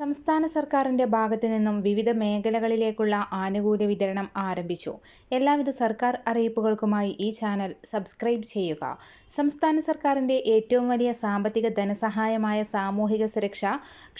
സംസ്ഥാന സർക്കാരിന്റെ ഭാഗത്തു നിന്നും വിവിധ മേഖലകളിലേക്കുള്ള ആനുകൂല്യ വിതരണം ആരംഭിച്ചു. എല്ലാവിധ സർക്കാർ അറിയിപ്പുകൾക്കുമായി ഈ ചാനൽ സബ്സ്ക്രൈബ് ചെയ്യുക. സംസ്ഥാന സർക്കാരിന്റെ ഏറ്റവും വലിയ സാമ്പത്തിക ധനസഹായമായ സാമൂഹിക സുരക്ഷ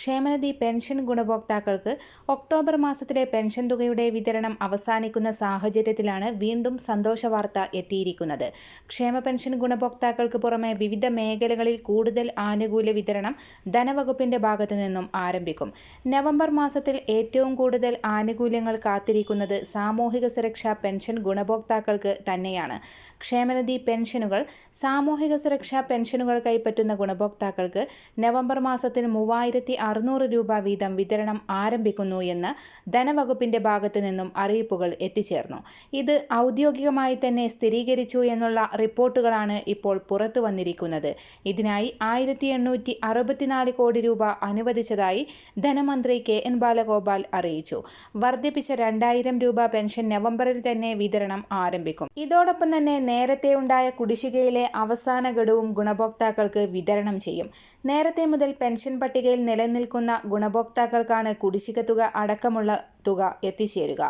ക്ഷേമനിധി പെൻഷൻ ഗുണഭോക്താക്കൾക്ക് ഒക്ടോബർ മാസത്തിലെ പെൻഷൻ തുകയുടെ വിതരണം അവസാനിക്കുന്ന സാഹചര്യത്തിലാണ് വീണ്ടും സന്തോഷ വാർത്ത എത്തിയിരിക്കുന്നത്. ക്ഷേമ പെൻഷൻ ഗുണഭോക്താക്കൾക്ക് പുറമെ വിവിധ മേഖലകളിൽ കൂടുതൽ ആനുകൂല്യ വിതരണം ധനവകുപ്പിന്റെ ഭാഗത്തു നിന്നും ആരംഭിക്കും. നവംബർ മാസത്തിൽ ഏറ്റവും കൂടുതൽ ആനുകൂല്യങ്ങൾ കാത്തിരിക്കുന്നത് സാമൂഹിക സുരക്ഷാ പെൻഷൻ ഗുണഭോക്താക്കൾക്ക് തന്നെയാണ്. ക്ഷേമനിധി പെൻഷനുകൾ സാമൂഹിക സുരക്ഷാ പെൻഷനുകൾ കൈപ്പറ്റുന്ന ഗുണഭോക്താക്കൾക്ക് നവംബർ മാസത്തിൽ മൂവായിരത്തി അറുന്നൂറ് രൂപ വീതം വിതരണം ആരംഭിക്കുന്നു എന്ന് ധനവകുപ്പിന്റെ ഭാഗത്തു നിന്നും അറിയിപ്പുകൾ എത്തിച്ചേർന്നു. ഇത് ഔദ്യോഗികമായി തന്നെ സ്ഥിരീകരിച്ചു എന്നുള്ള റിപ്പോർട്ടുകളാണ് ഇപ്പോൾ പുറത്തു വന്നിരിക്കുന്നത്. ഇതിനായി ആയിരത്തി എണ്ണൂറ്റി അറുപത്തിനാല് കോടി രൂപ അനുവദിച്ചതായി ധനമന്ത്രി കെ എൻ ബാലഗോപാൽ അറിയിച്ചു. വർദ്ധിപ്പിച്ച രണ്ടായിരം രൂപ പെൻഷൻ നവംബറിൽ തന്നെ വിതരണം ആരംഭിക്കും. ഇതോടൊപ്പം തന്നെ നേരത്തെ ഉണ്ടായ കുടിശ്ശികയിലെ അവസാന ഘടവും ഗുണഭോക്താക്കൾക്ക് വിതരണം ചെയ്യും. നേരത്തെ മുതൽ പെൻഷൻ പട്ടികയിൽ നിലനിൽക്കുന്ന ഗുണഭോക്താക്കൾക്കാണ് കുടിശ്ശിക തുക അടക്കമുള്ള തുക എത്തിച്ചേരുക.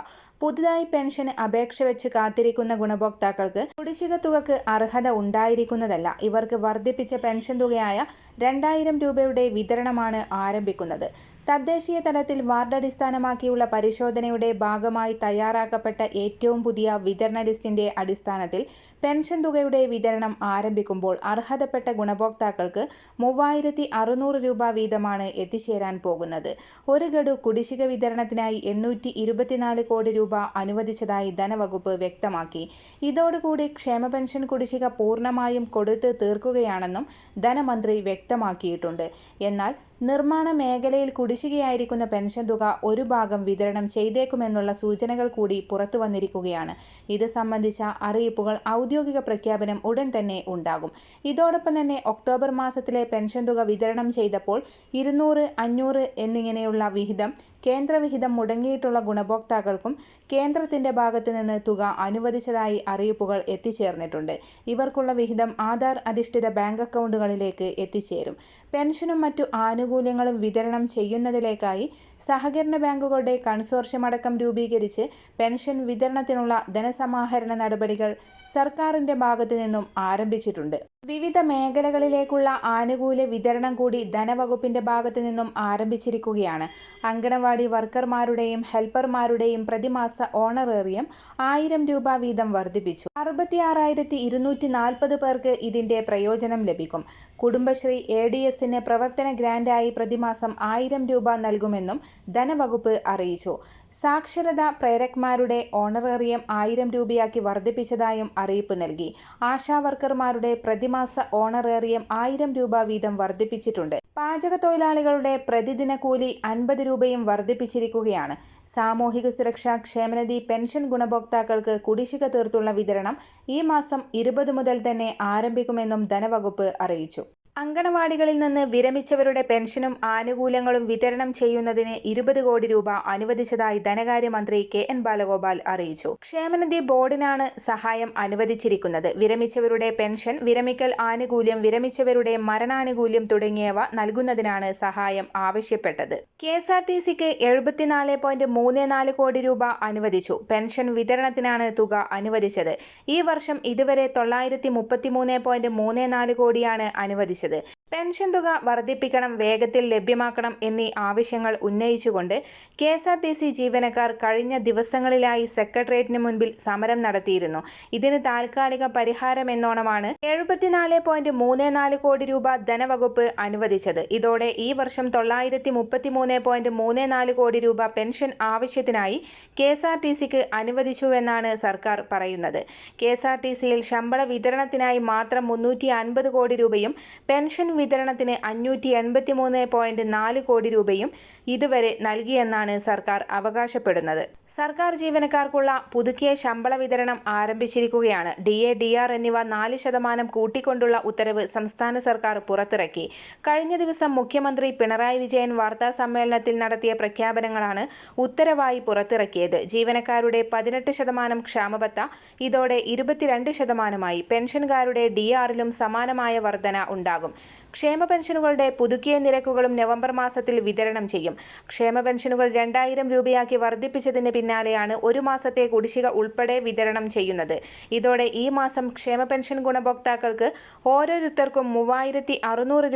പുതുതായി പെൻഷന് അപേക്ഷ വെച്ച് കാത്തിരിക്കുന്ന ഗുണഭോക്താക്കൾക്ക് കുടിശ്ശിക തുകക്ക് അർഹത ഉണ്ടായിരിക്കുന്നതല്ല. ഇവർക്ക് വർദ്ധിപ്പിച്ച പെൻഷൻ തുകയായ രണ്ടായിരം രൂപയുടെ വിതരണമാണ് ആരംഭിക്കുന്നത്. തദ്ദേശീയ തലത്തിൽ വാർഡ് അടിസ്ഥാനമാക്കിയുള്ള പരിശോധനയുടെ ഭാഗമായി തയ്യാറാക്കപ്പെട്ട ഏറ്റവും പുതിയ വിതരണ ലിസ്റ്റിന്റെ അടിസ്ഥാനത്തിൽ പെൻഷൻ തുകയുടെ വിതരണം ആരംഭിക്കുമ്പോൾ അർഹതപ്പെട്ട ഗുണഭോക്താക്കൾക്ക് മൂവായിരത്തി അറുന്നൂറ് രൂപ വീതമാണ് എത്തിച്ചേരാൻ പോകുന്നത്. ഒരു ഗഡു കുടിശ്ശിക വിതരണത്തിനായി എണ്ണൂറ്റി ഇരുപത്തിനാല് കോടി രൂപ അനുവദിച്ചതായി ധനവകുപ്പ് വ്യക്തമാക്കി. ഇതോടുകൂടി ക്ഷേമ പെൻഷൻ കുടിശ്ശിക പൂർണമായും കൊടുത്ത് തീർക്കുകയാണെന്നും ധനമന്ത്രി വ്യക്തമാക്കിയിട്ടുണ്ട്. എന്നാൽ നിർമ്മാണ മേഖലയിൽ കുടിശ്ശികയായിരിക്കുന്ന പെൻഷൻ തുക ഒരു ഭാഗം വിതരണം ചെയ്തേക്കുമെന്നുള്ള സൂചനകൾ കൂടി പുറത്തു വന്നിരിക്കുകയാണ്. ഇത് സംബന്ധിച്ച അറിയിപ്പുകൾ ഔദ്യോഗിക പ്രഖ്യാപനം ഉടൻ തന്നെ ഉണ്ടാകും. ഇതോടൊപ്പം തന്നെ ഒക്ടോബർ മാസത്തിലെ പെൻഷൻ തുക വിതരണം ചെയ്തപ്പോൾ ഇരുന്നൂറ് അഞ്ഞൂറ് എന്നിങ്ങനെയുള്ള വിഹിതം കേന്ദ്രവിഹിതം മുടങ്ങിയിട്ടുള്ള ഗുണഭോക്താക്കൾക്കും കേന്ദ്രത്തിന്റെ ഭാഗത്ത് നിന്ന് തുക അനുവദിച്ചതായി അറിയിപ്പുകൾ എത്തിച്ചേർന്നിട്ടുണ്ട്. ഇവർക്കുള്ള വിഹിതം ആധാർ അധിഷ്ഠിത ബാങ്ക് അക്കൗണ്ടുകളിലേക്ക് എത്തിച്ചേരും. പെൻഷനും മറ്റു ആനുകൂല്യങ്ങളും വിതരണം ചെയ്യുന്നതിലേക്കായി സഹകരണ ബാങ്കുകളുടെ കൺസോർഷ്യം അടക്കം രൂപീകരിച്ച് പെൻഷൻ വിതരണത്തിനുള്ള ധനസമാഹരണ നടപടികൾ സർക്കാരിന്റെ ഭാഗത്തു നിന്നും ആരംഭിച്ചിട്ടുണ്ട്. വിവിധ മേഖലകളിലേക്കുള്ള ആനുകൂല്യ വിതരണം കൂടി ധനവകുപ്പിന്റെ ഭാഗത്തു നിന്നും ആരംഭിച്ചിരിക്കുകയാണ്. അങ്കണവാടി വർക്കർമാരുടെയും ഹെൽപ്പർമാരുടെയും പ്രതിമാസ ഓണറേറിയം ആയിരം രൂപ വീതം വർദ്ധിപ്പിച്ചു. അറുപത്തിയാറായിരത്തി ഇരുന്നൂറ്റി നാൽപ്പത് പേർക്ക് ഇതിന്റെ പ്രയോജനം ലഭിക്കും. കുടുംബശ്രീ എ ഡി എസിന് പ്രവർത്തന ഗ്രാന്റായി പ്രതിമാസം ആയിരം രൂപ നൽകുമെന്നും ധനവകുപ്പ് അറിയിച്ചു. സാക്ഷരതാ പ്രേരക്മാരുടെ ഓണറേറിയം ആയിരം രൂപയാക്കി വർദ്ധിപ്പിച്ചതായും അറിയിപ്പ് നൽകി. ആശാ വർക്കർമാരുടെ പ്രതിമാസ ഓണറേറിയം ആയിരം രൂപ വീതം വർദ്ധിപ്പിച്ചിട്ടുണ്ട്. പാചക തൊഴിലാളികളുടെ പ്രതിദിന കൂലി അൻപത് രൂപയും വർദ്ധിപ്പിച്ചിരിക്കുകയാണ്. സാമൂഹിക സുരക്ഷാ ക്ഷേമനിധി പെൻഷൻ ഗുണഭോക്താക്കൾക്ക് കുടിശ്ശിക തീർത്തുള്ള വിതരണം ഈ മാസം ഇരുപത് മുതൽ തന്നെ ആരംഭിക്കുമെന്നും ധനവകുപ്പ് അറിയിച്ചു. അങ്കണവാടികളിൽ നിന്ന് വിരമിച്ചവരുടെ പെൻഷനും ആനുകൂല്യങ്ങളും വിതരണം ചെയ്യുന്നതിന് ഇരുപത് കോടി രൂപ അനുവദിച്ചതായി ധനകാര്യമന്ത്രി കെ എൻ ബാലഗോപാൽ അറിയിച്ചു. ക്ഷേമനിധി ബോർഡിനാണ് സഹായം അനുവദിച്ചിരിക്കുന്നത്. വിരമിച്ചവരുടെ പെൻഷൻ വിരമിക്കൽ ആനുകൂല്യം വിരമിച്ചവരുടെ മരണാനുകൂല്യം തുടങ്ങിയവ നൽകുന്നതിനാണ് സഹായം ആവശ്യപ്പെട്ടത്. കെ എസ് ആർ ടി സിക്ക് എഴുപത്തിനാല് പോയിന്റ് മൂന്ന് നാല് കോടി രൂപ അനുവദിച്ചു. പെൻഷൻ വിതരണത്തിനാണ് തുക അനുവദിച്ചത്. ഈ വർഷം ഇതുവരെ തൊള്ളായിരത്തി മുപ്പത്തിമൂന്ന് പോയിന്റ് മൂന്ന് നാല് കോടിയാണ് അനുവദിച്ചത്. പെൻഷൻ തുക വർദ്ധിപ്പിക്കണം വേഗത്തിൽ ലഭ്യമാക്കണം എന്നീ ആവശ്യങ്ങൾ ഉന്നയിച്ചുകൊണ്ട് K S R T C ജീവനക്കാർ കഴിഞ്ഞ ദിവസങ്ങളിലായി സെക്രട്ടേറിയറ്റിന് മുൻപിൽ സമരം നടത്തിയിരുന്നു. ഇതിന് താൽക്കാലിക പരിഹാരമെന്നോണമാണ് എഴുപത്തിനാല് പോയിന്റ് മൂന്ന് നാല് കോടി രൂപ ധനവകുപ്പ് അനുവദിച്ചത്. ഇതോടെ ഈ വർഷം തൊള്ളായിരത്തി മുപ്പത്തി മൂന്ന് പോയിന്റ് മൂന്ന് നാല് കോടി രൂപ പെൻഷൻ ആവശ്യത്തിനായി കെ എസ് ആർ ടി സിക്ക് അനുവദിച്ചുവെന്നാണ് സർക്കാർ പറയുന്നത്. കെ എസ് ആർ ടി സിയിൽ ശമ്പള വിതരണത്തിനായി മാത്രം മുന്നൂറ്റി അൻപത് കോടി രൂപയും പെൻഷൻ വിതരണത്തിന് അഞ്ഞൂറ്റി എൺപത്തി മൂന്ന് പോയിന്റ് നാല് കോടി രൂപയും ഇതുവരെ നൽകിയെന്നാണ് സർക്കാർ അവകാശപ്പെടുന്നത്. സർക്കാർ ജീവനക്കാർക്കുള്ള പുതുക്കിയ ശമ്പള വിതരണം ആരംഭിച്ചിരിക്കുകയാണ്. ഡി എ ഡി ആർ എന്നിവ നാല് ശതമാനം കൂട്ടിക്കൊണ്ടുള്ള ഉത്തരവ് സംസ്ഥാന സർക്കാർ പുറത്തിറക്കി. കഴിഞ്ഞ ദിവസം മുഖ്യമന്ത്രി പിണറായി വിജയൻ വാർത്താ സമ്മേളനത്തിൽ നടത്തിയ പ്രഖ്യാപനങ്ങളാണ് ഉത്തരവായി പുറത്തിറക്കിയത്. ജീവനക്കാരുടെ പതിനെട്ട് ശതമാനം ക്ഷാമബത്ത ഇതോടെ ഇരുപത്തിരണ്ട് ശതമാനമായി. പെൻഷൻകാരുടെ ഡി ആറിലും സമാനമായ വർധന ഉണ്ടാകും. ക്ഷേമ പെൻഷനുകളുടെ പുതുക്കിയ നിരക്കുകളും നവംബർ മാസത്തിൽ വിതരണം ചെയ്യും. ക്ഷേമ പെൻഷനുകൾ രണ്ടായിരം രൂപയാക്കി വർദ്ധിപ്പിച്ചതിന് പിന്നാലെയാണ് ഒരു മാസത്തെ കുടിശ്ശിക ഉൾപ്പെടെ വിതരണം ചെയ്യുന്നത്. ഇതോടെ ഈ മാസം ക്ഷേമ പെൻഷൻ ഗുണഭോക്താക്കൾക്ക് ഓരോരുത്തർക്കും മൂവായിരത്തി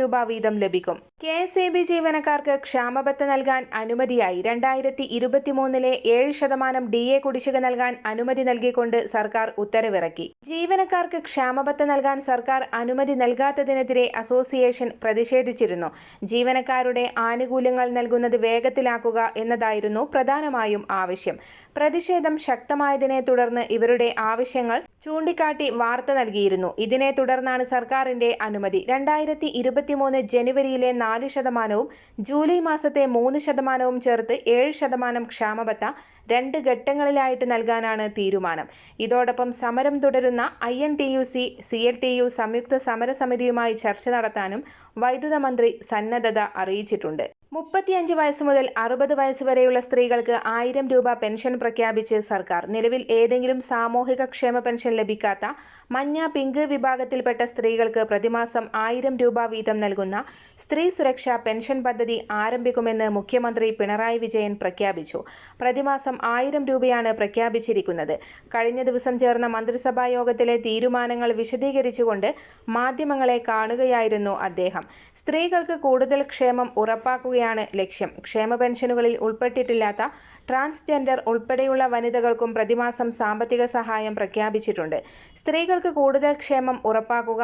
രൂപ വീതം ലഭിക്കും. കെ എസ് ഇ ബി ജീവനക്കാർക്ക് ക്ഷാമബത്ത നൽകാൻ അനുമതിയായി. രണ്ടായിരത്തി ഇരുപത്തിമൂന്നിലെ ഏഴ് ശതമാനം ഡി എ കുടിശ്ശിക നൽകാൻ അനുമതി നൽകിക്കൊണ്ട് സർക്കാർ ഉത്തരവിറക്കി. ജീവനക്കാർക്ക് ക്ഷാമബത്ത നൽകാൻ സർക്കാർ അനുമതി നൽകാത്തതിനെതിരെ അസോസിയേഷൻ പ്രതിഷേധിച്ചിരുന്നു. ജീവനക്കാരുടെ ആനുകൂല്യങ്ങൾ നൽകുന്നത് വേഗത്തിലാക്കുക എന്നതായിരുന്നു പ്രധാനമായും ആവശ്യം. പ്രതിഷേധം ശക്തമായതിനെ തുടർന്ന് ഇവരുടെ ആവശ്യങ്ങൾ ചൂണ്ടിക്കാട്ടി വാർത്ത നൽകിയിരുന്നു. ഇതിനെ തുടർന്നാണ് സർക്കാരിന്റെ അനുമതി. രണ്ടായിരത്തി ഇരുപത്തിമൂന്ന് ജനുവരിയിലെ നാല് ശതമാനവും ജൂലൈ മാസത്തെ മൂന്ന് ശതമാനവും ചേർത്ത് ഏഴ് ശതമാനം ക്ഷാമബത്ത രണ്ട് ഘട്ടങ്ങളിലായിട്ട് നൽകാനാണ് തീരുമാനം. ഇതോടൊപ്പം സമരം തുടരുന്ന I N T U C C L T U സംയുക്ത സമരസമിതിയുമായി ചർച്ച നടത്താനും വൈദ്യുത മന്ത്രി സന്നദ്ധത അറിയിച്ചിട്ടുണ്ട്. മുപ്പത്തിയഞ്ച് വയസ്സ് മുതൽ അറുപത് വയസ്സ് വരെയുള്ള സ്ത്രീകൾക്ക് ആയിരം രൂപ പെൻഷൻ പ്രഖ്യാപിച്ച് സർക്കാർ. നിലവിൽ ഏതെങ്കിലും സാമൂഹിക ക്ഷേമ പെൻഷൻ ലഭിക്കാത്ത മഞ്ഞ പിങ്ക് വിഭാഗത്തിൽപ്പെട്ട സ്ത്രീകൾക്ക് പ്രതിമാസം ആയിരം രൂപ വീതം നൽകുന്ന സ്ത്രീ സുരക്ഷാ പെൻഷൻ പദ്ധതി ആരംഭിക്കുമെന്ന് മുഖ്യമന്ത്രി പിണറായി വിജയൻ പ്രഖ്യാപിച്ചു. പ്രതിമാസം ആയിരം രൂപയാണ് പ്രഖ്യാപിച്ചിരിക്കുന്നത്. കഴിഞ്ഞ ദിവസം ചേർന്ന മന്ത്രിസഭാ യോഗത്തിലെ തീരുമാനങ്ങൾ വിശദീകരിച്ചുകൊണ്ട് മാധ്യമങ്ങളെ കാണുകയായിരുന്നു അദ്ദേഹം. സ്ത്രീകൾക്ക് കൂടുതൽ ക്ഷേമം ഉറപ്പാക്കുകയാണ് ലക്ഷ്യം. ക്ഷേമ പെൻഷനുകളിൽ ഉൾപ്പെട്ടിട്ടില്ലാത്ത ട്രാൻസ്ജെൻഡർ ഉൾപ്പെടെയുള്ള വനിതകൾക്കും പ്രതിമാസം സാമ്പത്തിക സഹായം പ്രഖ്യാപിച്ചിട്ടുണ്ട്. സ്ത്രീകൾക്ക് കൂടുതൽ ക്ഷേമം ഉറപ്പാക്കുക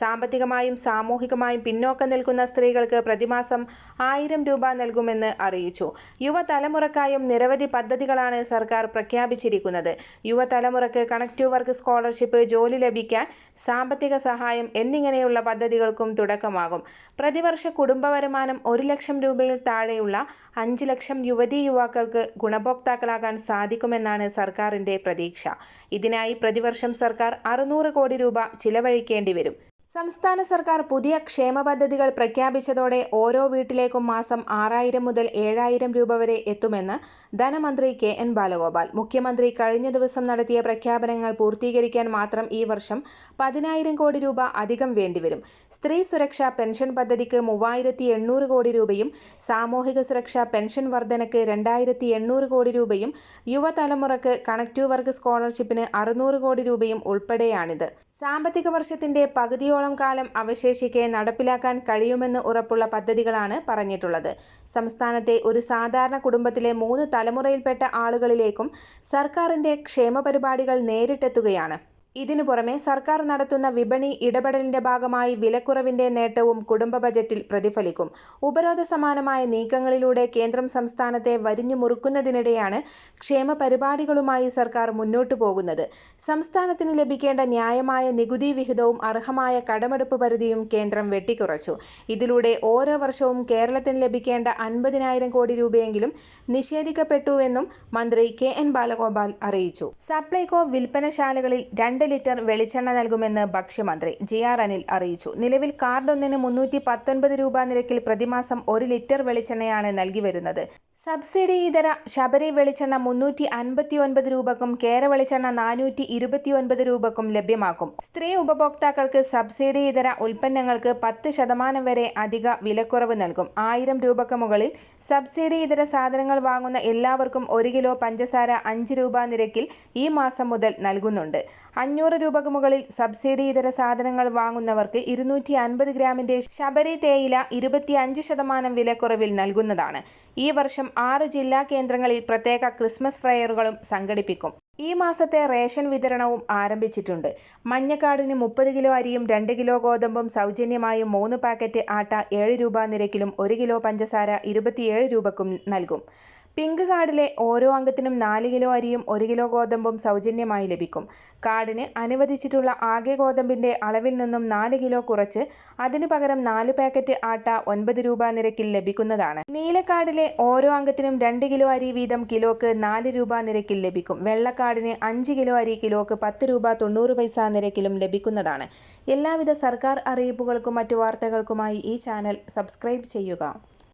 സാമ്പത്തികമായും സാമൂഹികമായും പിന്നോക്കം നിൽക്കുന്ന സ്ത്രീകൾക്ക് പ്രതിമാസം ആയിരം രൂപ നൽകുമെന്ന് അറിയിച്ചു. യുവതലമുറക്കായും നിരവധി പദ്ധതികളാണ് സർക്കാർ പ്രഖ്യാപിച്ചിരിക്കുന്നത്. യുവതലമുറക്ക് കണക്റ്റീവ് വർക്ക് സ്കോളർഷിപ്പ് ജോലി ലഭിക്കാൻ സാമ്പത്തിക സഹായം എന്നിങ്ങനെയുള്ള പദ്ധതികൾക്കും തുടക്കമാകും. പ്രതിവർഷ കുടുംബ വരുമാനം ഒരു ലക്ഷം രൂപയിൽ താഴെയുള്ള അഞ്ച് ലക്ഷം യുവതി യുവാക്കൾക്ക് ഗുണഭോക്താക്കളാകാൻ സാധിക്കുമെന്നാണ് സർക്കാരിന്റെ പ്രതീക്ഷ. ഇതിനായി പ്രതിവർഷം സർക്കാർ അറുന്നൂറ് കോടി രൂപ ചിലവഴിക്കേണ്ടി വരും. സംസ്ഥാന സർക്കാർ പുതിയ ക്ഷേമ പദ്ധതികൾ പ്രഖ്യാപിച്ചതോടെ ഓരോ വീട്ടിലേക്കും മാസം ആറായിരം മുതൽ ഏഴായിരം രൂപ വരെ എത്തുമെന്ന് ധനമന്ത്രി കെ എൻ ബാലഗോപാൽ. മുഖ്യമന്ത്രി കഴിഞ്ഞ ദിവസം നടത്തിയ പ്രഖ്യാപനങ്ങൾ പൂർത്തീകരിക്കാൻ മാത്രം ഈ വർഷം പതിനായിരം കോടി രൂപ അധികം വേണ്ടിവരും. സ്ത്രീ സുരക്ഷാ പെൻഷൻ പദ്ധതിക്ക് മൂവായിരത്തി എണ്ണൂറ് കോടി രൂപയും സാമൂഹിക സുരക്ഷാ പെൻഷൻ വർധനയ്ക്ക് രണ്ടായിരത്തി എണ്ണൂറ് കോടി രൂപയും യുവതലമുറക്ക് കണക്റ്റീവ് വർക്ക് സ്കോളർഷിപ്പിന് അറുന്നൂറ് കോടി രൂപയും ഉൾപ്പെടെയാണിത്. സാമ്പത്തിക വർഷത്തിന്റെ പകുതിയോളം കാലം അവശേഷിക്കെ നടപ്പിലാക്കാൻ കഴിയുമെന്ന് ഉറപ്പുള്ള പദ്ധതികളാണ് പറഞ്ഞിട്ടുള്ളത്. സംസ്ഥാനത്തെ ഒരു സാധാരണ കുടുംബത്തിലെ മൂന്ന് തലമുറയിൽപ്പെട്ട ആളുകളിലേക്കും സർക്കാരിന്റെ ക്ഷേമ പരിപാടികൾ നേരിട്ടെത്തുകയാണ്. ഇതിനു പുറമെ സർക്കാർ നടത്തുന്ന വിപണി ഇടപെടലിന്റെ ഭാഗമായി വിലക്കുറവിന്റെ നേട്ടവും കുടുംബ ബജറ്റിൽ പ്രതിഫലിക്കും. ഉപരോധ സമാനമായ നീക്കങ്ങളിലൂടെ കേന്ദ്രം സംസ്ഥാനത്തെ വരിഞ്ഞു മുറുക്കുന്നതിനിടെയാണ് ക്ഷേമ പരിപാടികളുമായി സർക്കാർ മുന്നോട്ടു പോകുന്നത്. സംസ്ഥാനത്തിന് ലഭിക്കേണ്ട ന്യായമായ നികുതി വിഹിതവും അർഹമായ കടമെടുപ്പ് പരിധിയും കേന്ദ്രം വെട്ടിക്കുറച്ചു. ഇതിലൂടെ ഓരോ വർഷവും കേരളത്തിന് ലഭിക്കേണ്ട അൻപതിനായിരം കോടി രൂപയെങ്കിലും നിഷേധിക്കപ്പെട്ടുവെന്നും മന്ത്രി കെ എൻ ബാലഗോപാൽ അറിയിച്ചു. സപ്ലൈകോ വിൽപ്പനശാലകളിൽ രണ്ട് ലിറ്റർ വെളിച്ചെണ്ണ നൽകുമെന്ന് ഭക്ഷ്യമന്ത്രി ജി ആർ അനിൽ അറിയിച്ചു. നിലവിൽ കാർഡൊന്നിന് മുന്നൂറ്റി പത്തൊൻപത് രൂപ നിരക്കിൽ പ്രതിമാസം ഒരു ലിറ്റർ വെളിച്ചെണ്ണയാണ് നൽകി വരുന്നത്. സബ്സിഡി ഇതര ശബരി വെളിച്ചെണ്ണ മുന്നൂറ്റി അൻപത്തി ഒൻപത് രൂപക്കും കേര വെളിച്ചെണ്ണ നാനൂറ്റി ഇരുപത്തി ഒൻപത് രൂപക്കും ലഭ്യമാക്കും. സ്ത്രീ ഉപഭോക്താക്കൾക്ക് സബ്സിഡി ഇതര ഉൽപ്പന്നങ്ങൾക്ക് പത്ത് ശതമാനം വരെ അധിക വിലക്കുറവ് നൽകും. ആയിരം രൂപക്ക് മുകളിൽ സബ്സിഡി ഇതര സാധനങ്ങൾ വാങ്ങുന്ന എല്ലാവർക്കും ഒരു കിലോ പഞ്ചസാര അഞ്ച് രൂപ നിരക്കിൽ ഈ മാസം മുതൽ നൽകുന്നുണ്ട്. അഞ്ഞൂറ് രൂപക്ക് മുകളിൽ സബ്സിഡി ഇതര സാധനങ്ങൾ വാങ്ങുന്നവർക്ക് ഇരുന്നൂറ്റി അൻപത് ഗ്രാമിന്റെ ശബരി തേയില ഇരുപത്തി അഞ്ച് ശതമാനം വിലക്കുറവിൽ നൽകുന്നതാണ്. ഈ വർഷം ആറ് ജില്ലാ കേന്ദ്രങ്ങളിൽ പ്രത്യേക ക്രിസ്മസ് ഫ്രയറുകളും സംഘടിപ്പിക്കും. ഈ മാസത്തെ റേഷൻ വിതരണവും ആരംഭിച്ചിട്ടുണ്ട്. മഞ്ഞക്കാടിന് മുപ്പത് കിലോ അരിയും രണ്ട് കിലോ ഗോതമ്പും സൗജന്യമായും മൂന്ന് പാക്കറ്റ് ആട്ട ഏഴ് രൂപ നിരക്കിലും ഒരു കിലോ പഞ്ചസാര ഇരുപത്തിയേഴ് രൂപക്കും നൽകും. പിങ്ക് കാർഡിലെ ഓരോ അംഗത്തിനും നാല് കിലോ അരിയും ഒരു കിലോ ഗോതമ്പും സൗജന്യമായി ലഭിക്കും. കാർഡിന് അനുവദിച്ചിട്ടുള്ള ആകെ ഗോതമ്പിന്റെ അളവിൽ നിന്നും നാല് കിലോ കുറച്ച് അതിനു പകരം നാല് പാക്കറ്റ് ആട്ട ഒൻപത് രൂപ നിരക്കിൽ ലഭിക്കുന്നതാണ്. നീലക്കാർഡിലെ ഓരോ അംഗത്തിനും രണ്ട് കിലോ അരി വീതം കിലോക്ക് നാല് രൂപ നിരക്കിൽ ലഭിക്കും. വെള്ളക്കാർഡിന് അഞ്ച് കിലോ അരി കിലോക്ക് പത്ത് രൂപ തൊണ്ണൂറ് പൈസ നിരക്കിലും ലഭിക്കുന്നതാണ്. എല്ലാവിധ സർക്കാർ അറിയിപ്പുകൾക്കും മറ്റു വാർത്തകൾക്കുമായി ഈ ചാനൽ സബ്സ്ക്രൈബ് ചെയ്യുക.